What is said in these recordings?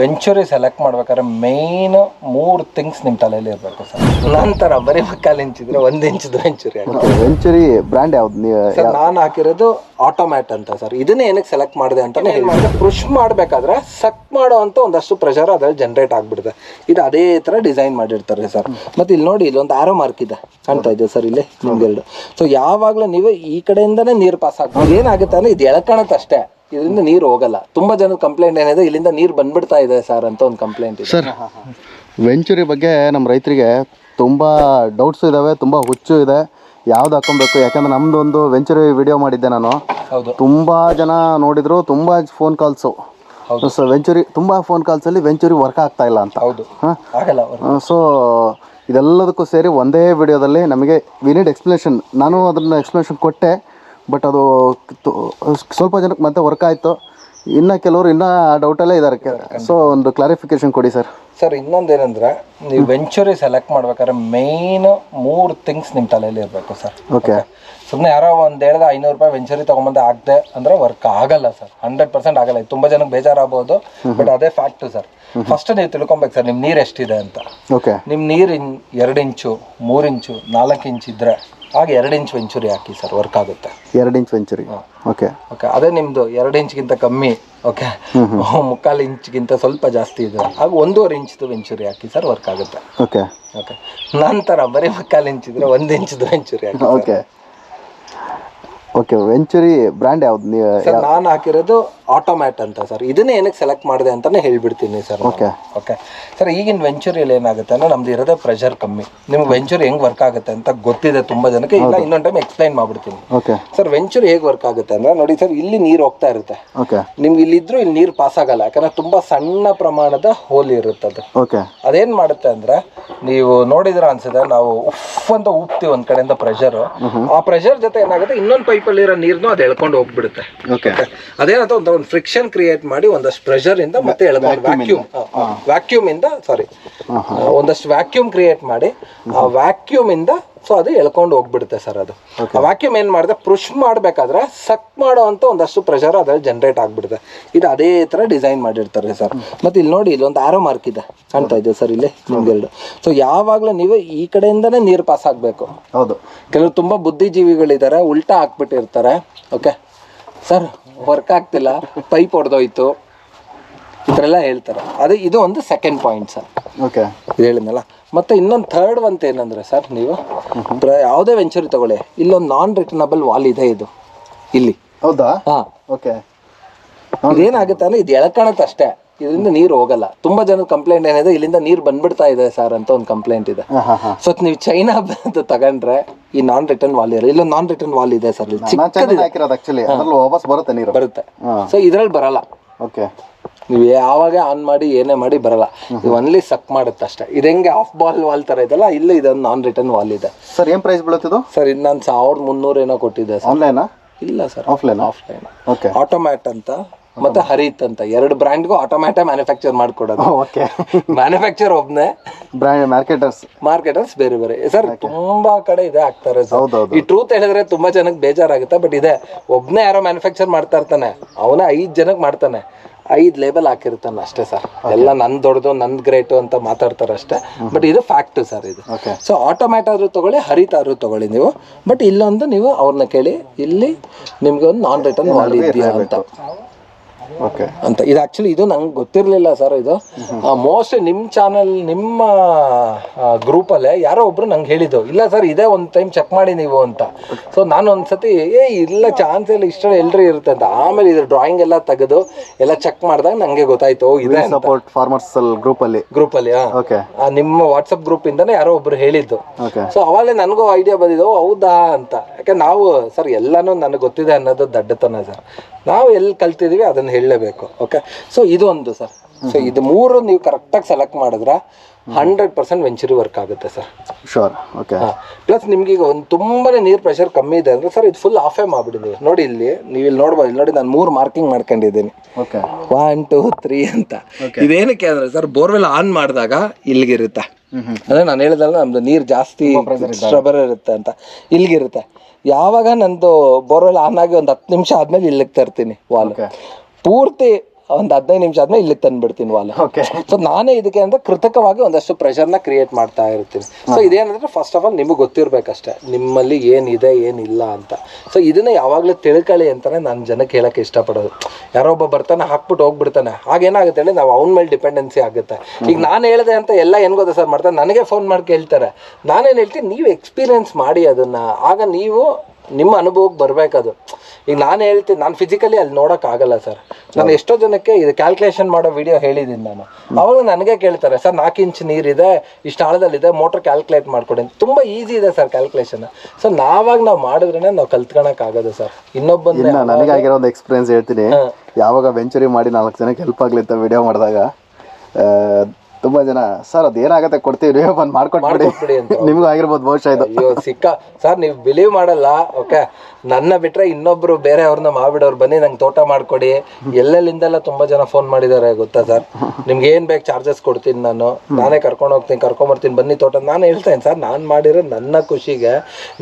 Venturi select ಮಾಡ್ಬೇಕಾದ್ರೆ main ಮೂರು things ನಿಮ್ಮ ತಲೆಯಲ್ಲಿ ಇರಬೇಕು ಸರ್. ನಂತರ ಬರೀ ಮಕ್ಕಳು ಇಂಚಿದ್ರೆ ಒಂದು ಇಂಚದ ವೆಂಚುರಿ ವೆಂಚುರಿ ಬ್ರ್ಯಾಂಡ್ ಯಾವ್ದು? ನೀವು ಸರ್ ನಾನು ಹಾಕಿರೋದು ಆಟೋಮ್ಯಾಟ್ ಅಂತ ಸರ್. ಇದನ್ನೇ ಏನಕ್ಕೆ ಸೆಲೆಕ್ಟ್ ಮಾಡಿದೆ ಅಂತ ಹೇಳಿದ್ರೆ ಪುಷ್ ಮಾಡಬೇಕಾದ್ರೆ ಸಕ್ ಮಾಡೋ ಅಂತ ಒಂದಷ್ಟು ಪ್ರೆಷರ್ ಅದ್ರಲ್ಲಿ ಜನರೇಟ್ ಆಗ್ಬಿಡುತ್ತೆ. ಇದು ಅದೇ ತರ ಡಿಸೈನ್ ಮಾಡಿರ್ತಾರೆ ಸರ್. ಮತ್ತೆ ಇಲ್ಲಿ ನೋಡಿ ಇಲ್ಲೊಂದು ಆರೋ ಮಾರ್ಕ್ ಇದೆ ಕಾಣ್ತಾ ಇದೆ ಸರ್ ಇಲ್ಲಿ ನಿಮ್ಗೆರಡು ಸೊ ಯಾವಾಗಲೂ ನೀವು ಈ ಕಡೆಯಿಂದನೇ ನೀರು ಪಾಸ್ ಆಗ್ಬೋದು. ಏನಾಗುತ್ತೆ ಅಂದ್ರೆ ಇದು ಎಳ್ಕೊಳತ್ತೆ ಅಷ್ಟೇ ಇದರಿಂದ ನೀರು ಹೋಗಲ್ಲ. ತುಂಬಾ ಜನ ಕಂಪ್ಲೇಂಟ್ ಏನಿದೆ ಇಲ್ಲಿಂದ ನೀರು ಬಂದ್ಬಿಡ್ತಾ ಇದೆ ಸರ್ ಅಂತ ಒಂದು ಕಂಪ್ಲೇಂಟ್ ಇದೆ. ಸರ್ ವೆಂಚುರಿ ಬಗ್ಗೆ ನಮ್ಮ ರೈತರಿಗೆ ತುಂಬ ಡೌಟ್ಸ್ ಇದಾವೆ ತುಂಬ ಹುಚ್ಚು ಇದೆ. ಯಾವ್ದು ಹಾಕೊಬೇಕು ಯಾಕಂದ್ರೆ ನಮ್ದು ಒಂದು ವೆಂಚುರಿ ವಿಡಿಯೋ ಮಾಡಿದ್ದೆ ನಾನು. ಹೌದು. ತುಂಬ ಜನ ನೋಡಿದ್ರು ತುಂಬ ಫೋನ್ ಕಾಲ್ಸು ಸೊ ವೆಂಚುರಿ ತುಂಬ ಫೋನ್ ಕಾಲ್ಸಲ್ಲಿ ವೆಂಚುರಿ ವರ್ಕ್ ಆಗ್ತಾ ಇಲ್ಲ ಅಂತ. ಹೌದು. ಆಗಲ್ಲ ಸೊ ಇದೆಲ್ಲದಕ್ಕೂ ಸೇರಿ ಒಂದೇ ವಿಡಿಯೋದಲ್ಲಿ ನಮಗೆ ವಿ ನೀಡ್ ಎಕ್ಸ್ಪ್ಲನೇಷನ್ ನಾನು ಅದನ್ನ ಎಕ್ಸ್ಪ್ಲನೇಷನ್ ಕೊಟ್ಟೆ. ಬಟ್ ಅದು ಸ್ವಲ್ಪ ಜನಕ್ಕೆ ಮತ್ತೆ ವರ್ಕ್ ಆಯಿತು. ಇನ್ನು ಕೆಲವರು ಇನ್ನೂ ಡೌಟಲ್ಲೇ ಇದ್ದಾರೆ ಸೊ ಒಂದು ಕ್ಲಾರಿಫಿಕೇಶನ್ ಕೊಡಿ ಸರ್ ಸರ್ ಇನ್ನೊಂದೇನಂದ್ರೆ ನೀವು ವೆಂಚುರಿ ಸೆಲೆಕ್ಟ್ ಮಾಡ್ಬೇಕಾದ್ರೆ ಮೇನ್ ಮೂರು ಥಿಂಗ್ಸ್ ನಿಮ್ಮ ತಲೆಯಲ್ಲಿ ಇರಬೇಕು ಸರ್ ಓಕೆ ಸುಮ್ಮನೆ ಯಾರೋ ಒಂದು ಹೇಳಿದ್ರೆ ಐನೂರು ರೂಪಾಯಿ ವೆಂಚುರಿ ತೊಗೊಂಬಂದು ಆಗದೆ ಅಂದರೆ ವರ್ಕ್ ಆಗಲ್ಲ ಸರ್ ಹಂಡ್ರೆಡ್ ಪರ್ಸೆಂಟ್ ಆಗಲ್ಲ. ತುಂಬ ಜನಕ್ಕೆ ಬೇಜಾರಾಗ್ಬೋದು. ಬಟ್ ಅದೇ ಫ್ಯಾಕ್ಟ್ ಸರ್ ಫಸ್ಟ್ ನೀವು ತಿಳ್ಕೊಬೇಕು ಸರ್ ನಿಮ್ಮ ನೀರು ಎಷ್ಟಿದೆ ಅಂತ. ಓಕೆ ನಿಮ್ಮ ನೀರು ಇನ್ ಎರಡು ಇಂಚು ಮೂರು ಇಂಚು ನಾಲ್ಕು ಇಂಚು ಇದ್ರೆ ಆಗ ಎರಡು ಇಂಚ್ ವೆಂಚುರಿ ಹಾಕಿ ಸರ್ ವರ್ಕ್ ಆಗುತ್ತೆ. ಎರಡು ಇಂಚ್ ವೆಂಚುರಿ ಓಕೆ ಓಕೆ ಅದೇ ನಿಮ್ಮದು ಎರಡು ಇಂಚ್ಗಿಂತ ಕಮ್ಮಿ ಓಕೆ ಮುಕ್ಕಾಲು ಇಂಚ್ಗಿಂತ ಸ್ವಲ್ಪ ಜಾಸ್ತಿ ಇದೆ. ಆಗ ಒಂದೂವರೆ ಇಂಚ್ದು ವೆಂಚುರಿ ಹಾಕಿ ಸರ್ ವರ್ಕ್ ಆಗುತ್ತೆ. ಓಕೆ ಓಕೆ ನಂತರ ಬರೀ ಮುಕ್ಕಾಲು ಇಂಚ್ ಇದ್ರೆ ಒಂದು ಇಂಚ್ದು ವೆಂಚುರಿ ಹಾಕಿ ಓಕೆ ಓಕೆ ವೆಂಚುರಿ ಬ್ರ್ಯಾಂಡ್ ಯಾವ್ದು? ನಾನು ಹಾಕಿರೋದು ಆಟೋಮ್ಯಾಟ್ ಅಂತ ಸರ್. ಇದನ್ನೇ ಏನಕ್ಕೆ ಸೆಲೆಕ್ಟ್ ಮಾಡಿದೆ ಅಂತಾನೆ ಹೇಳ್ಬಿಡ್ತೀನಿ ಸರ್ ಓಕೆ ಓಕೆ ಸರ್ ಈಗಿನ ವೆಂಚೂರಿಯಲ್ಲಿ ಏನಾಗುತ್ತೆ ಅಂದರೆ ನಮ್ದು ಇರೋದೇ ಪ್ರೆಷರ್ ಕಮ್ಮಿ. ನಿಮ್ಗೆ ವೆಂಚೂರ್ ಹೆಂಗ್ ವರ್ಕ್ ಆಗುತ್ತೆ ಅಂತ ಗೊತ್ತಿದೆ ತುಂಬಾ ಜನಕ್ಕೆ. ಇಲ್ಲ ಇನ್ನೊಂದು ಟೈಮ್ ಎಕ್ಸ್ಪ್ಲೈನ್ ಮಾಡ್ಬಿಡ್ತೀನಿ. ಓಕೆ ಸರ್ ವೆಂಚೂರ್ ಹೇಗೆ ವರ್ಕ್ ಆಗುತ್ತೆ ಅಂದ್ರೆ ನೋಡಿ ಸರ್ ಇಲ್ಲಿ ನೀರು ಹೋಗ್ತಾ ಇರುತ್ತೆ. ಓಕೆ ನಿಮ್ಗೆ ಇಲ್ಲಿದ್ರು ಇಲ್ಲಿ ನೀರು ಪಾಸ್ ಆಗಲ್ಲ. ಯಾಕಂದ್ರೆ ತುಂಬಾ ಸಣ್ಣ ಪ್ರಮಾಣದ ಹೋಲ್ ಇರುತ್ತೆ ಅದು. ಓಕೆ ಅದೇನ್ ಮಾಡುತ್ತೆ ಅಂದರೆ ನೀವು ನೋಡಿದ್ರೆ ಅನ್ಸುತ್ತೆ ನಾವು ಉಫ್ ಅಂತ ಉಪ್ತೀವಿ ಒಂದ್ ಕಡೆಯಿಂದ ಪ್ರೆಷರ್ ಆ ಪ್ರೆಷರ್ ಜೊತೆ ಏನಾಗುತ್ತೆ ಇನ್ನೊಂದು ಪೈಪಲ್ಲಿರೋ ನೀರ್ನು ಅದು ಎಳ್ಕೊಂಡು ಹೋಗ್ಬಿಡುತ್ತೆ. ಓಕೆ ಅದೇನಂತ ಒಂದು ಒಂದು ಫ್ರಿಕ್ಷನ್ ಕ್ರಿಯೇಟ್ ಮಾಡಿ ಒಂದಷ್ಟು ಪ್ರೆಷರ್ ಇಂದ ಮತ್ತೆ ಎಳ್ಕೊಂಡು ವ್ಯಾಕ್ಯೂಮ್ ವ್ಯಾಕ್ಯೂಮ್ ಇಂದ ಸಾರಿ ಒಂದಷ್ಟು ವ್ಯಾಕ್ಯೂಮ್ ಕ್ರಿಯೇಟ್ ಮಾಡಿ ಆ ವ್ಯಾಕ್ಯೂಮ್ ಇಂದ ಸೊ ಅದು ಎಳ್ಕೊಂಡು ಹೋಗ್ಬಿಡುತ್ತೆ ಸರ್ ಅದು. ವ್ಯಾಕ್ಯೂಮ್ ಏನ್ ಮಾಡಿದೆ? ಪುಷ್ ಮಾಡ್ಬೇಕಾದ್ರೆ ಸಕ್ ಮಾಡೋ ಅಂತ ಒಂದಷ್ಟು ಪ್ರೆಷರ್ ಅದ್ರಲ್ಲಿ ಜನರೇಟ್ ಆಗ್ಬಿಡುತ್ತೆ. ಇದು ಅದೇ ತರ ಡಿಸೈನ್ ಮಾಡಿರ್ತಾರೆ ಸರ್ ಮತ್ತೆ ಇಲ್ಲಿ ನೋಡಿ ಇಲ್ಲಿ ಒಂದು ಆರೋ ಮಾರ್ಕ್ ಇದೆ. ಕಾಣ್ತಾ ಇದೆ ಸರ್ ಇಲ್ಲಿ? ನಿಮ್ಗೆರಡು ಸೊ ಯಾವಾಗಲೂ ನೀವು ಈ ಕಡೆಯಿಂದನೇ ನೀರು ಪಾಸ್ ಆಗಬೇಕು. ಹೌದು. ಕೆಲವರು ತುಂಬಾ ಬುದ್ಧಿಜೀವಿಗಳಿದ್ದಾರೆ ಉಲ್ಟಾ ಹಾಕ್ಬಿಟ್ಟಿರ್ತಾರೆ. ಓಕೆ ಸರ್ ವರ್ಕ್ ಆಗ್ತಿಲ್ಲ ಪೈಪ್ ಹೊಡೆದೋಯ್ತು ಈ ಥರ ಎಲ್ಲ ಹೇಳ್ತಾರೆ. ಅದು ಇದು ಒಂದು ಸೆಕೆಂಡ್ ಪಾಯಿಂಟ್ ಸರ್ ಓಕೆ ಇದು ಹೇಳಿದ್ನಲ್ಲ. ಮತ್ತೆ ಇನ್ನೊಂದು ಥರ್ಡ್ ಅಂತ ಏನಂದ್ರೆ ಸರ್ ನೀವು ಪ್ರ- ಯಾವುದೇ ವೆಂಚುರಿ ತಗೊಳ್ಳಿ. ಇಲ್ಲೊಂದು ನಾನ್ ರಿಟರ್ನಬಲ್ ವಾಲ್ ಇದೆ ಇದು. ಇಲ್ಲಿ. ಹೌದಾ? ಹಾಂ. ಓಕೆ ಏನಾಗುತ್ತೆ ಅಂದ್ರೆ ಇದು ಎಳ್ಕೊಳತ್ತೆ ಅಷ್ಟೇ. ಇದರಿಂದ ನೀರು ಹೋಗಲ್ಲ. ತುಂಬಾ ಜನ ಕಂಪ್ಲೇಂಟ್ ಏನಿದೆ ಇಲ್ಲಿಂದ ನೀರು ಬಂದ್ಬಿಡ್ತಾ ಇದೆ ಸರ್ ಅಂತ ಒಂದು ಕಂಪ್ಲೇಂಟ್ ಇದೆ. ಸೊ ನೀವು ಚೈನಾ ಅಂತ ತಗೊಂಡ್ರೆ ಈ ನಾನ್ ರಿಟರ್ನ್ ವಾಲ್ ಇರಲ್ಲ ಇಲ್ಲೊಂದು ನಾನ್ ರಿಟರ್ನ್ ವಾಲ್ ಇದೆ ಸರ್ ಇಲ್ಲಿ ಅದ್ರಲ್ಲಿ ವಾಪಸ್ ಬರುತ್ತೆ ನೀರು. ಬರುತ್ತೆ. ಸೊ ಇದ್ರಲ್ಲಿ ಬರಲ್ಲ. ಓಕೆ ನೀವು ಯಾವಾಗ ಆನ್ ಮಾಡಿ ಏನೇ ಮಾಡಿ ಬರಲ್ಲ. ಇದು ಒನ್ಲಿ ಸಕ್ ಮಾಡುತ್ತೆ ಅಷ್ಟೇ. ಇದು ಹೆಂಗೆ ಆಫ್ ಬಾಲ್ ವಾಲ್ ತರ ಇದೆಲ್ಲ ಇಲ್ಲ ಇದೊಂದು ನಾನ್ ರಿಟರ್ನ್ ವಾಲ್ ಇದೆ. ಸರ್ ಏನು ಪ್ರೈಸ್ ಬೀಳುತ್ತಿದ್ದು ಸರ್ ಇದು ನಾನು ಸಾವಿರದ ಮುನ್ನೂರು ಏನೋ ಕೊಟ್ಟಿದ್ದೆ ಸರ್ ಆನ್ಲೈನಾ ಇಲ್ಲ sir offline offline okay automat ಅಂತ. ಮತ್ತೆ ಹರಿತ್ ಅಂತ ಎರಡು ಬ್ರ್ಯಾಂಡ್ಗೂ ಆಟೋಮ್ಯಾಟಿಕ್ ಮ್ಯಾನುಫ್ಯಾಕ್ಚರ್ ಮಾಡ್ಕೊಡೋದು. ಓಕೆ ಮ್ಯಾನುಫ್ಯಾಕ್ಚರ್ ಒಬ್ನೇ. ಬ್ರ್ಯಾಂಡ್ ಮಾರ್ಕೆಟರ್ಸ್ ಮಾರ್ಕೆಟರ್ಸ್ ಬೇರೆ ಬೇರೆ. ಸರ್ ತುಂಬಾ ಕಡೆ ಇದೆ ಆಗ್ತಾರೆ ಸರ್ ಈ ಟ್ರೂತ್ ಹೇಳಿದ್ರೆ ತುಂಬಾ ಜನಕ್ಕೆ ಬೇಜಾರಾಗುತ್ತೆ ಬಟ್ ಇದೆ. ಒಬ್ನೇ ಯಾರೋ ಮ್ಯಾನುಫ್ಯಾಕ್ಚರ್ ಮಾಡ್ತಾ ಇರ್ತಾನೆ ಅವನ ಐದ್ ಜನಕ್ಕೆ ಮಾಡ್ತಾನೆ. ಐದ್ ಲೇಬಲ್ ಹಾಕಿರ್ತಾನೆ ಅಷ್ಟೇ ಸರ್ ಎಲ್ಲ ನನ್ ದೊಡ್ಡದು ನಂದ್ ಗ್ರೇಟು ಅಂತ ಮಾತಾಡ್ತಾರೆ ಅಷ್ಟೇ. ಬಟ್ ಇದು ಫ್ಯಾಕ್ಟ್ ಸರ್ ಇದು. ಸೊ ಆಟೋಮ್ಯಾಟ್ ಆದ್ರೂ ತಗೊಳ್ಳಿ ಹರಿತ ಆದ್ರೂ ತಗೊಳ್ಳಿ ನೀವು. ಬಟ್ ಇಲ್ಲೊಂದು ನೀವು ಅವ್ರನ್ನ ಕೇಳಿ ಇಲ್ಲಿ ನಿಮ್ಗೆ ಒಂದು ನಾನ್ ರಿಟರ್ನ್ ವಾಲ್ ಇದೆಯಾ ಅಂತ. ಓಕೆ. ಅಂತ. ಇದು ಆಕ್ಚುಲಿ ಇದು ನಂಗೆ ಗೊತ್ತಿರಲಿಲ್ಲ ಸರ್ ಇದು. ಮೋಸ್ಟ್ ನಿಮ್ಮ ಚಾನಲ್ ನಿಮ್ಮ ಗ್ರೂಪಲ್ಲೇ ಯಾರೋ ಒಬ್ರು ನಂಗೆ ಹೇಳಿದ್ದು. ಇಲ್ಲ ಸರ್ ಇದೇ ಒಂದು ಟೈಮ್ ಚೆಕ್ ಮಾಡಿ ನೀವು ಅಂತ. ಸೊ ನಾನು ಒಂದ್ಸತಿ ಏ ಇಲ್ಲ ಚಾನ್ಸ್ ಎಲ್ಲ ಇಷ್ಟ ಎಲ್ರಿ ಇರುತ್ತೆ ಅಂತ. ಆಮೇಲೆ ಇದ್ರ ಡ್ರಾಯಿಂಗ್ ಎಲ್ಲ ತೆಗೆದು ಎಲ್ಲ ಚೆಕ್ ಮಾಡಿದಾಗ ನಂಗೆ ಗೊತ್ತಾಯ್ತು ಇದೇ ಸಪೋರ್ಟ್ ಫಾರ್ಮರ್ಸ್ ಗ್ರೂಪಲ್ಲಿ ಗ್ರೂಪಲ್ಲಿ ಓಕೆ ಆ ನಿಮ್ಮ ವಾಟ್ಸಪ್ ಗ್ರೂಪ್ ಇಂದನೇ ಯಾರೋ ಒಬ್ರು ಹೇಳಿದ್ದು. ಸೊ ಅವಾಗಲೇ ನನಗೂ ಐಡಿಯಾ ಬಂದಿದ್ದು ಹೌದಾ ಅಂತ. ಯಾಕೆ ನಾವು ಸರ್ ಎಲ್ಲಾನು ನನಗೆ ಗೊತ್ತಿದೆ ಅನ್ನೋದು ದಡ್ಡತನ ಸರ್ ನಾವು ಎಲ್ಲಿ ಕಲ್ತಿದೀವಿ ಅದನ್ನ ಹೇಳಲೇಬೇಕು ಓಕೆ ಸೊ ಇದು ಒಂದು ಸರ್ ಸೊ ಇದು ಮೂರು ನೀವು ಕರೆಕ್ಟಾಗಿ ಸೆಲೆಕ್ಟ್ ಮಾಡಿದ್ರೆ ಹಂಡ್ರೆಡ್ ಪರ್ಸೆಂಟ್ ವೆಂಚುರಿ ವರ್ಕ್ ಆಗುತ್ತೆ ಸರ್ ಶೋರ್ ಓಕೆ ಪ್ಲಸ್ ನಿಮ್ಗೆ ಈಗ ಒಂದು ತುಂಬಾನೇ ನೀರು ಪ್ರೆಷರ್ ಕಮ್ಮಿ ಇದೆ ಅಂದ್ರೆ ಸರ್ ಇದು ಫುಲ್ ಆಫೇ ಮಾಡ್ಬಿಡಿ ನೋಡಿ ಇಲ್ಲಿ ನೀವು ಇಲ್ಲಿ ನೋಡ್ಬೋದು. ನೋಡಿ ನಾನು ಮೂರು ಮಾರ್ಕಿಂಗ್ ಮಾಡ್ಕೊಂಡಿದ್ದೀನಿ. ಓಕೆ ಒನ್ ಟೂ ತ್ರೀ ಅಂತ. ಇದೇನಕ್ಕೆ ಅಂದ್ರೆ ಸರ್ ಬೋರ್ವೆಲ್ ಆನ್ ಮಾಡಿದಾಗ ಇಲ್ಲಿಗಿರುತ್ತೆ. ಅಂದ್ರೆ ನಾನು ಹೇಳಿದಲ್ಲ ನಮ್ದು ನೀರು ಜಾಸ್ತಿ ಸ್ಟ್ರಬರ್ ಇರುತ್ತೆ ಅಂತ. ಇಲ್ಲಿಗಿರುತ್ತೆ. ಯಾವಾಗ ನಂದು ಬೋರ್ವೆಲ್ ಆನ್ ಆಗಿ ಒಂದು ಹತ್ತು ನಿಮಿಷ ಆದ್ಮೇಲೆ ಇಲ್ಲಿಗೆ ತರ್ತೀನಿ ವಾಲ್ ಪೂರ್ತಿ ಒಂದು ಹದಿನೈದು ನಿಮಿಷ ಆದ್ಮೇಲೆ ಇಲ್ಲಿ ತಂದ್ಬಿಡ್ತೀನಿ ವಾಲ್. ಓಕೆ ಸೊ ನಾನೇ ಇದಕ್ಕೆ ಅಂದ್ರೆ ಕೃತಕವಾಗಿ ಒಂದಷ್ಟು ಪ್ರೆಷರ್ನ ಕ್ರಿಯೇಟ್ ಮಾಡ್ತಾ ಇರ್ತೀನಿ. ಸೊ ಇದೇನಂದ್ರೆ ಫಸ್ಟ್ ಆಫ್ ಆಲ್ ನಿಮಗೆ ಗೊತ್ತಿರ್ಬೇಕಷ್ಟೇ. ನಿಮ್ಮಲ್ಲಿ ಏನಿದೆ ಏನಿಲ್ಲ ಅಂತ. ಸೊ ಇದನ್ನ ಯಾವಾಗಲೂ ತಿಳ್ಕೊಳ್ಳಿ ಅಂತಾನೆ ನಾನು ಜನಕ್ಕೆ ಹೇಳಕ್ಕೆ ಇಷ್ಟಪಡೋದು. ಯಾರೋ ಒಬ್ಬ ಬರ್ತಾನೆ ಹಾಕ್ಬಿಟ್ಟು ಹೋಗ್ಬಿಡ್ತಾನೆ. ಹಾಗೇನಾಗುತ್ತೆ ಹೇಳಿ ನಾವು ಅವ್ನ ಮೇಲೆ ಡಿಪೆಂಡೆನ್ಸಿ ಆಗುತ್ತೆ. ಈಗ ನಾನು ಹೇಳಿದೆ ಅಂತ ಎಲ್ಲ ಏನು ಗೊತ್ತಾ ಸರ್ ಮಾಡ್ತಾರೆ? ನನಗೆ ಫೋನ್ ಮಾಡಿ ಕೇಳ್ತಾರೆ. ನಾನೇನು ಹೇಳ್ತೀನಿ ನೀವು ಎಕ್ಸ್ಪೀರಿಯನ್ಸ್ ಮಾಡಿ ಅದನ್ನ. ಆಗ ನೀವು ನಿಮ್ಮ ಅನುಭವಕ್ಕೆ ಬರಬೇಕದು. ಈಗ ನಾನು ಹೇಳ್ತೀನಿ ನಾನು ಫಿಸಿಕಲಿ ಅಲ್ಲಿ ನೋಡೋಕ್ಕಾಗಲ್ಲ ಸರ್ ನಾನು ಎಷ್ಟೋ ಜನಕ್ಕೆ ಇದು ಕ್ಯಾಲ್ಕುಲೇಷನ್ ಮಾಡೋ ವಿಡಿಯೋ ಹೇಳಿದ್ದೀನಿ ನಾನು. ಅವಾಗ ನನಗೆ ಕೇಳ್ತಾರೆ ಸರ್ ನಾಲ್ಕು ಇಂಚ್ ನೀರಿದೆ ಇಷ್ಟು ಆಳದಲ್ಲಿದೆ ಮೋಟ್ರ್ ಕ್ಯಾಲ್ಕುಲೇಟ್ ಮಾಡ್ಕೊಡಿ ತುಂಬ ಈಸಿ ಇದೆ ಸರ್ ಕ್ಯಾಲ್ಕುಲೇಷನ್ ಸೊ ನಾವಾಗ ನಾವು ಮಾಡಿದ್ರೇ ನಾವು ಕಲ್ತ್ಕೊಳಕ್ಕಾಗೋದು ಸರ್ ಇನ್ನೊಬ್ಬಂದು ಇನ್ನು ನನಗಾಗಿರೋ ಒಂದು ಎಕ್ಸ್ಪೀರಿಯನ್ಸ್ ಹೇಳ್ತೀನಿ. ಯಾವಾಗ ವೆಂಚುರಿ ಮಾಡಿ ನಾಲ್ಕು ಜನಕ್ಕೆ ಹೆಲ್ಪ್ ಆಗ್ಲಿ ಅಂತ ವಿಡಿಯೋ ಮಾಡಿದಾಗ ತುಂಬ ಜನ ಸರ್ ಅದು ಏನಾಗುತ್ತೆ ಕೊಡ್ತೀವಿ ಬಂದು ಮಾಡ್ಕೊಟ್ಬಿಡಿ. ಮಾಡ್ಕೊಟ್ಬಿಡಿ ಅಂತ. ನಿಮಗೂ ಆಗಿರ್ಬೋದು ಬಹುಶಃ ಇದು. ಅಯ್ಯೋ ಸಿಕ್ಕ. ಸರ್ ನೀವು ಬಿಲೀವ್ ಮಾಡಲ್ಲ. ಓಕೆ. ನನ್ನ ಬಿಟ್ರೆ ಇನ್ನೊಬ್ರು ಬೇರೆ ಅವ್ರನ್ನ ಮಾಡ್ಬಿಡೋರು ಬನ್ನಿ ನಂಗೆ ತೋಟ ಮಾಡ್ಕೊಡಿ. ಎಲ್ಲೆಲ್ಲಿಂದೆಲ್ಲ ತುಂಬಾ ಜನ ಫೋನ್ ಮಾಡಿದ್ದಾರೆ ಗೊತ್ತಾ ಸರ್? ನಿಮ್ಗೆ ಏನ್ ಬೇಕು ಚಾರ್ಜಸ್ ಕೊಡ್ತೀನಿ ನಾನು. ನಾನೇ ಕರ್ಕೊಂಡು ಹೋಗ್ತೀನಿ ಕರ್ಕೊಂಡ್ ಬರ್ತೀನಿ ಬನ್ನಿ ತೋಟ. ನಾನು ಹೇಳ್ತೇನೆ ಸರ್ ನಾನು ಮಾಡಿರೋ ನನ್ನ ಖುಷಿಗೆ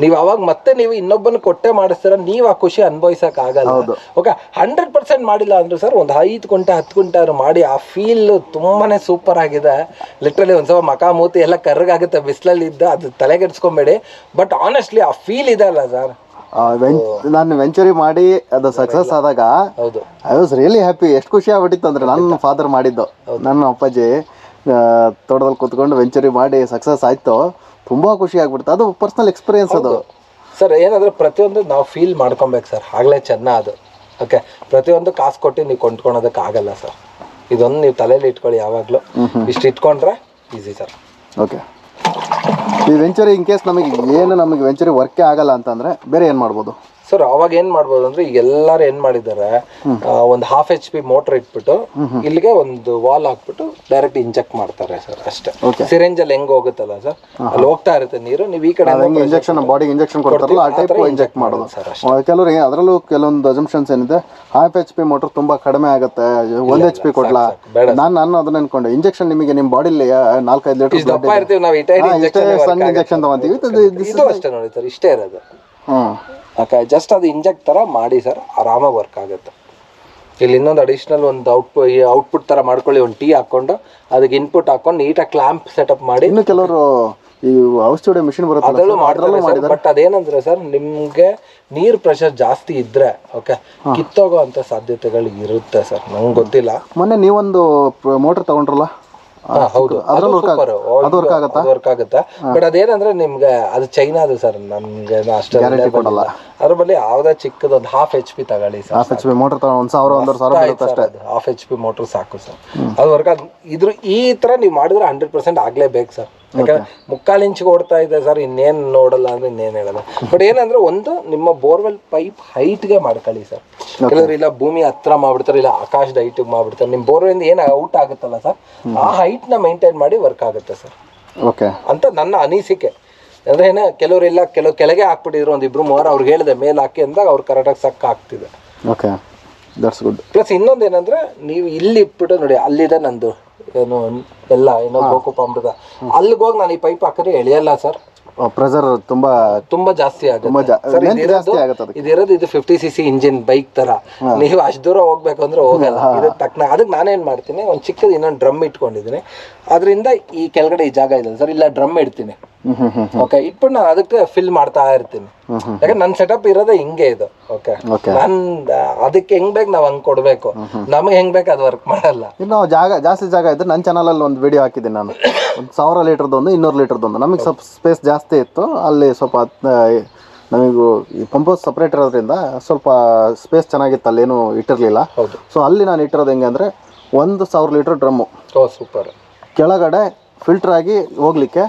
ನೀವು ಅವಾಗ ಮತ್ತೆ ನೀವು ಇನ್ನೊಬ್ಬನ ಕೊಟ್ಟೆ ಮಾಡಿಸ್ತೀರ ನೀವು ಆ ಖುಷಿ ಅನುಭವಿಸಕ್ ಆಗಲ್ಲ ಓಕೆ ಹಂಡ್ರೆಡ್ ಪರ್ಸೆಂಟ್ ಮಾಡಿಲ್ಲ ಅಂದ್ರು ಸರ್ ಒಂದು ಐದು ಕುಂಟ ಹತ್ತು ಕುಂಟ ಮಾಡಿ ಆ ಫೀಲ್ ತುಂಬಾನೇ ಸೂಪರ್ ಆಗಿದೆ. ಲಿಟ್ರಲಿ ಒಂದ್ಸಲ ಮಕ ಮೂತಿ ಎಲ್ಲ ಕರ್ರಗಾಗುತ್ತೆ. ಬಿಸಿಲಲ್ಲಿ ಇದ್ದ ಅದು ತಲೆಗೆಡ್ಸ್ಕೊಂಬೇಡಿ. ಬಟ್ ಆನೆಸ್ಟ್ಲಿ ಆ ಫೀಲ್ ಇದೆ ಅಲ್ಲ ಸರ್. ನಾನು ವೆಂಚುರಿ ಮಾಡಿ ಅದು ಸಕ್ಸಸ್ ಆದಾಗ ಹೌದು. ಐ ವಾಸ್ ರಿಯಲಿ ಹ್ಯಾಪಿ ಎಷ್ಟು ಖುಷಿ ಆಗ್ಬಿಟ್ಟಿತ್ತು ಅಂದ್ರೆ ನನ್ನ ಫಾದರ್ ಮಾಡಿದ್ದು. ನನ್ನ ಅಪ್ಪಾಜಿ ತೋಟದಲ್ಲಿ ಕೂತ್ಕೊಂಡು ವೆಂಚುರಿ ಮಾಡಿ ಸಕ್ಸಸ್ ಆಯ್ತು. ತುಂಬಾ ಖುಷಿ ಆಗ್ಬಿಡ್ತು. ಅದು ಪರ್ಸನಲ್ ಎಕ್ಸ್ಪೀರಿಯನ್ಸ್ ಅದು. ಸರ್ ಏನಂದ್ರೆ ಪ್ರತಿಯೊಂದು ನಾವು ಫೀಲ್ ಮಾಡ್ಕೊಬೇಕು ಸರ್. ಆಗ್ಲೇ ಚೆನ್ನ ಅದು. ಓಕೆ ಪ್ರತಿಯೊಂದು ಕಾಸು ಕೊಟ್ಟು ನೀವು ಕೊಂಡ್ಕೊಳೋದಕ್ಕೆ ಆಗಲ್ಲ ಸರ್. ಇದೊಂದು ನೀವು ತಲೆಯಲ್ಲಿ ಇಟ್ಕೊಳ್ಳಿ ಯಾವಾಗಲೂ. ಇಷ್ಟು ಇಟ್ಕೊಂಡ್ರೆ ಈಸಿ ಸರ್ ಓಕೆ ಈ ವೆಂಚುರಿ ಇನ್ ಕೇಸ್ ನಮಗೆ ಏನು ನಮಗೆ ವೆಂಚುರಿ ವರ್ಕೇ ಆಗಲ್ಲ ಅಂತಂದರೆ ಬೇರೆ ಏನು ಮಾಡ್ಬೋದು? ಸರ್ ಅವಾಗ ಏನ್ ಮಾಡ್ಬೋದು ಅಂದ್ರೆ ಈಗ ಎಲ್ಲಾರು ಏನ್ ಮಾಡಿದ್ದಾರೆ ಒಂದು ಹಾಫ್ ಎಚ್ ಪಿ ಮೋಟರ್ ಇಟ್ಬಿಟ್ಟು ಇಲ್ಲಿಗೆ ಒಂದು ವಾಲ್ ಹಾಕ್ಬಿಟ್ಟು ಡೈರೆಕ್ಟ್ ಇಂಜೆಕ್ಟ್ ಮಾಡ್ತಾರೆ ಸರ್ ಅಷ್ಟೇ. ಸಿರೆಂಜ್ ಅಲ್ಲಿ ಹೆಂಗ್ ಹೋಗುತ್ತಲ್ಲ ಸರ್ ಅಲ್ಲಿ ಹೋಗ್ತಾ ಇರುತ್ತೆ ನೀರು ನೀವು ಈ ಕಡೆ ಇಂಜೆಕ್ಷನ್ ಬಾಡಿಗೆ ಇಂಜೆಕ್ಷನ್ ಕೊಡ್ತಾರಲ್ಲ ಆ ಟೈಪ್ ಇಂಜೆಕ್ಟ್ ಮಾಡೋದು. ಸರ್ ಕೆಲವರು ಅದರಲ್ಲೂ ಕೆಲವೊಂದು ಅಜಂಪ್ಷನ್ಸ್ ಏನಿದೆ ಹಾಫ್ ಎಚ್ ಪಿ ಮೋಟರ್ ತುಂಬಾ ಕಡಿಮೆ ಆಗುತ್ತೆ ಒಂದ್ ಎಚ್ ಪಿ ಕೊಡ್ಲಾ? ಬೇಡ ನಾನು ನಾನು ಅದನ್ನ ಅನ್ಕೊಂಡೆ ಇಂಜೆಕ್ಷನ್ ನಿಮಗೆ ನಿಮ್ಮ ಬಾಡಿಲಿ ನಾಲ್ಕೈದು ಲೀಟರ್ ದಪ್ಪ ಇರ್ತೀವಿ ನಾವು ಇಟೈಡ್ ಇಂಜೆಕ್ಷನ್ ಸಣ್ಣ ಇಂಜೆಕ್ಷನ್ ತಗೊಂತೀವಿ. ಇದು ಅಷ್ಟೇ ನೋಡಿ ಸರ್ ಇಷ್ಟೇ ಇರೋದು. ಹ್ಮ್ ಓಕೆ ಜಸ್ಟ್ ಅದು ಇಂಜೆಕ್ಟ್ ಥರ ಮಾಡಿ ಸರ್ ಆರಾಮಾಗಿ ವರ್ಕ್ ಆಗುತ್ತೆ. ಇಲ್ಲಿ ಇನ್ನೊಂದು ಅಡಿಷ್ನಲ್ ಒಂದು ಔಟ್ ಔಟ್ಪುಟ್ ಥರ ಮಾಡ್ಕೊಳ್ಳಿ ಒಂದು ಟೀ ಹಾಕ್ಕೊಂಡು ಅದಕ್ಕೆ ಇನ್ಪುಟ್ ಹಾಕೊಂಡು ನೀಟಾಗಿ ಕ್ಲ್ಯಾಂಪ್ ಸೆಟಪ್ ಮಾಡಿ. ಇನ್ನು ಕೆಲವರು ಈ ಔಷಧಿ ಮಿಷಿನ್ ಬರುತ್ತೆ ಅದರಲ್ಲೂ ಮಾಡ್ತಾರೆ ಬಟ್ ಅದೇನಂದ್ರೆ ಸರ್ ನಿಮ್ಗೆ ನೀರ್ ಪ್ರೆಷರ್ ಜಾಸ್ತಿ ಇದ್ರೆ ಓಕೆ ಕಿತ್ತೋಗೋ ಅಂತ ಸಾಧ್ಯತೆಗಳು ಇರುತ್ತೆ ಸರ್ ನಂಗೆ ಗೊತ್ತಿಲ್ಲ. ಮೊನ್ನೆ ನೀವೊಂದು ಮೋಟರ್ ತಗೊಂಡ್ರಲ್ಲ? ಹೌದು. ಅದು ವರ್ಕ್ ಅದು ಆಗುತ್ತಾ? ಅದು ವರ್ಕ್ ಆಗುತ್ತೆ? ಬಟ್ ಅದೇನಂದ್ರೆ ನಿಮ್ಗೆ ಅದು ಚೈನಾದು ಸರ್ ನಮ್ಗೆ ಅಷ್ಟು ಕೊಡಲ್ಲ. ಅದ್ರ ಬಳಿ ಯಾವ್ದೇ ಚಿಕ್ಕದ ಒಂದು ಹಾಫ್ ಎಚ್ ಪಿ ತಗೊಳ್ಳಿ sir half H P motor ಒಂದು ಸಾವಿರ ಒಂದೂವರೆ ಸಾವಿರ ಅಷ್ಟೇ. ಹಾಫ್ ಎಚ್ ಪಿ ಮೋಟರ್ ಸಾಕು ಸರ್ ಅದು ವರ್ಕ್ ಇದ್ರ ಈ ತರ ನೀವು ಮಾಡಿದ್ರೆ ಹಂಡ್ರೆಡ್ ಪರ್ಸೆಂಟ್ ಆಗ್ಲೇಬೇಕು ಸರ್ ಯಾಕಂದ್ರೆ ಮುಕ್ಕಾಲು ಇಂಚಿಗೆ ಓಡ್ತಾ ಇದೆ ಸರ್ ಇನ್ನೇನ್ ನೋಡಲ್ಲ ಅಂದ್ರೆ ಇನ್ನೇನ್ ಹೇಳಲ್ಲ. ಬಟ್ ಏನಂದ್ರೆ ಒಂದು ನಿಮ್ಮ ಬೋರ್ವೆಲ್ ಪೈಪ್ ಹೈಟ್ಗೆ ಮಾಡ್ಕೊಳ್ಳಿ ಸರ್ ಕೆಲವರು ಇಲ್ಲ ಭೂಮಿ ಹತ್ರ ಮಾಡ್ಬಿಡ್ತಾರೆ ಇಲ್ಲ ಆಕಾಶದ ಹೈಟ್ ಮಾಡ್ಬಿಡ್ತಾರೆ. ನಿಮ್ ಇಂದ ಏನ್ ಔಟ್ ಆಗುತ್ತಲ್ಲ ಸರ್ ಆ ಹೈಟ್ನ ಮೈಂಟೈನ್ ಮಾಡಿ ವರ್ಕ್ ಆಗುತ್ತೆ ಸರ್ ಓಕೆ. ಅಂತ ನನ್ನ ಅನಿಸಿಕೆ. ಅಂದ್ರೆ ಏನ ಕೆಲವರೆಲ್ಲ ಕೆಲವು ಕೆಳಗೆ ಹಾಕ್ಬಿಟ್ಟಿದ್ರು ಒಂದ್ ಇಬ್ರು ಮೂವರು ಅವ್ರಿಗೆ ಹೇಳಿದೆ ಮೇಲೆ ಹಾಕಿ ಅಂದಾಗ ಅವ್ರು ಕರೆಕ್ಟಾಗಿ ಸಕ್ಕ ಹಾಕ್ತಿದೆ ಓಕೆ. ದಟ್ಸ್ ಗುಡ್ ಪ್ಲಸ್ ಇನ್ನೊಂದು ಏನಂದ್ರೆ ನೀವು ಇಲ್ಲಿ ಇಟ್ಬಿಟ್ಟು ನೋಡಿ ಅಲ್ಲಿದೆ ನಂದು ಏನು ಎಲ್ಲ ಏನೋ ಗೋಕುಪ ಅಮೃತ. ಅಲ್ಲಿಗೆ ಹೋಗಿ ನಾನು ಈ ಪೈಪ್ ಹಾಕಿದ್ರೆ ಎಳೆಯಲ್ಲ ಸರ್ ಪ್ರೆಷರ್ ತುಂಬಾ ತುಂಬಾ ಜಾಸ್ತಿ ತುಂಬಾ ಆಗುತ್ತೆ ಜಾ- ಸರ್ length ಇದಿರೋದು ಜಾಸ್ತಿ ಆಗುತ್ತೆ ಅದಕ್ಕೆ. ಇದಿರೋದು ಇದು fifty C C engine bike ತರ ನೀವು ಅಷ್ಟು ದೂರ ಹೋಗ್ಬೇಕು ಅಂದ್ರೆ ಹೋಗಲ್ಲ. ತಕ್ಷಣ ತಕ್ಕನ ಅದಕ್ಕೆ ನಾನೇನ್ ಮಾಡ್ತೀನಿ ಒಂದು ಚಿಕ್ಕದು ಇನ್ನೊಂದು ಡ್ರಮ್ ಇಟ್ಕೊಂಡಿದ್ದೀನಿ. ಅದರಿಂದ ಈ ಕೆಳಗಡೆ ಈ ಜಾಗ ಇದೆ ಸರ್ ಇಲ್ಲ ಡ್ರಮ್ ಇಡ್ತೀನಿ. ಓಕೆ ಇಟ್ಬಿಟ್ಟು ನಾನು ಅದಕ್ಕೆ ಫಿಲ್ ಮಾಡ್ತಾ ಇರ್ತೀನಿ. ಯಾಕಂದ್ರೆ ನನ್ನ ಸೆಟಪ್ ಇರೋದೇ ಹಿಂಗೆ ಇದು. ಓಕೆ. ನನ್ ಅದಕ್ಕೆ ಹೆಂಗ್ ಬೇಕು ನಾವ್ ಹಂಗ್ ಕೊಡ್ಬೇಕು? ನಮಗೆ ಹೆಂಗ್ ಬೇಕು ಅದು ವರ್ಕ್ ಮಾಡಲ್ಲ. ಇನ್ನು ಜಾಗ ಜಾಸ್ತಿ ಜಾಗ ಇದ್ರೆ ನನ್ನ ಚಾನಲಲ್ಲಿ ಒಂದು ವಿಡಿಯೋ ಹಾಕಿದ್ದೀನಿ ನಾನು. ಒಂದು ಸಾವಿರ ಲೀಟರ್ದೊಂದು ಇನ್ನೂರು ಒಂದು ನಮಗೆ ಸ್ವಲ್ಪ ಸ್ಪೇಸ್ ಜಾಸ್ತಿ ಇತ್ತು. ಅಲ್ಲಿ ಸ್ವಲ್ಪ ನಮಗೂ ಈ ಪಂಪೋಸ್ ಸಪ್ರೇಟ್ ಇರೋದ್ರಿಂದ ಸ್ವಲ್ಪ ಸ್ಪೇಸ್ ಚೆನ್ನಾಗಿತ್ತು ಅಲ್ಲೇನು ಇಟ್ಟಿರಲಿಲ್ಲ. ಸೊ ಅಲ್ಲಿ ನಾನು ಇಟ್ಟಿರೋದು ಹೆಂಗೆ ಅಂದರೆ ಒಂದು ಸಾವಿರ ಲೀಟ್ರ್ ಡ್ರಮ್ಮು ಸೂಪರ್ ಕೆಳಗಡೆ ಫಿಲ್ಟರ್ ಆಗಿ ಹೋಗ್ಲಿಕ್ಕೆ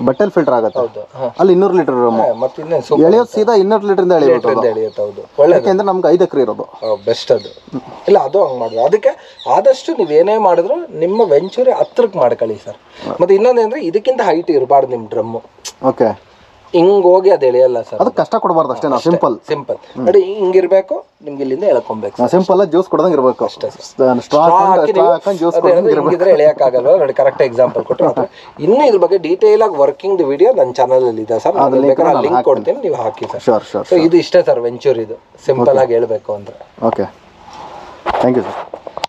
ಬಟ್ಟೆಲ್ ಫಿಲ್ಟರ್ ಆಗುತ್ತೆ. ಹೌದು ಹಾ. ಅಲ್ಲಿ ಇನ್ನೂರು ಲೀಟರ್ ರೂಮ್ ಮತ್ತೆ ಇನ್ನೇನು ಸೂಪರ್ ಎಳೆಯೋದು ಸೀದಾ ಇನ್ನೂರು ಲೀಟರ್ ಎಳಿಬೇಕು ಅದು. ಎಳೆಯುತ್ತೆ ಹೌದು. ಒಳ್ಳೆ ಯಾಕೆಂದ್ರೆ ನಮ್ಗೆ ಐದು ಎಕರೆ ಇರೋದು. ಬೆಸ್ಟ್ ಅದು. ಇಲ್ಲ ಅದು ಹಂಗೆ ಮಾಡುದು. ಅದಕ್ಕೆ ಆದಷ್ಟು ನೀವು ಏನೇ ಮಾಡಿದ್ರು ನಿಮ್ಮ ವೆಂಚೂರಿ ಹತ್ರಕ್ಕೆ ಮಾಡ್ಕೊಳ್ಳಿ ಸರ್ ಮತ್ತೆ ಇನ್ನೊಂದೇಂದ್ರೆ ಇದಕ್ಕಿಂತ ಹೈಟ್ ಇರಬಾರ್ದು ನಿಮ್ಮ ಡ್ರಮ್ಮು ಓಕೆ ಹಿಂಗ್ ಹೋಗಿ ಅದು ಎಳೆಯಲ್ಲ ಸರ್ ಅದಕ್ಕೆ ಕಷ್ಟ ಕೊಡಬಾರ್ದು ಅಷ್ಟೇ ನಾವು ಸಿಂಪಲ್ ಸಿಂಪಲ್ ನೋಡಿ ಹಿಂಗಿರ್ಬೇಕು ನಿಮ್ಗೆ ಇಲ್ಲಿಂದ ಎಳ್ಕೊಬೇಕು ಸಿಂಪಲ್ ಜ್ಯೂಸ್ ಕೊಡದಂಗೆ ಇರಬೇಕು. ಅಷ್ಟೇ ಜ್ಯೂಸ್ ಕೊಡದಂಗೆ ಇರಬೇಕು ಹಿಂಗಿದ್ರೆ ಎಳೆಯಕ್ಕಾಗಲ್ಲ ನೋಡಿ ಕರೆಕ್ಟ್ ಎಕ್ಸಾಂಪಲ್ ಕೊಟ್ಟರೆ ಇನ್ನು ಇನ್ನೂ ಇದ್ರ ಬಗ್ಗೆ ಡೀಟೇಲ್ ಆಗಿ ವರ್ಕಿಂಗ್ ವಿಡಿಯೋ ನನ್ನ ಚಾನಲ್ ಅಲ್ಲಿ ಇದೆ ಸರ್ ಬೇಕಾದ್ರೆ ಲಿಂಕ್ ಕೊಡ್ತೀನಿ ನೀವು ಹಾಕಿ ಸರ್ ಶೋರ್ ಶೋರ್ ಸೊ ಇದು ಇಷ್ಟೇ ಸರ್ ವೆಂಚೂರ್ ಇದು. ಸಿಂಪಲ್ ಆಗಿ ಹೇಳ್ಬೇಕು ಅಂದ್ರೆ. Okay thank you sir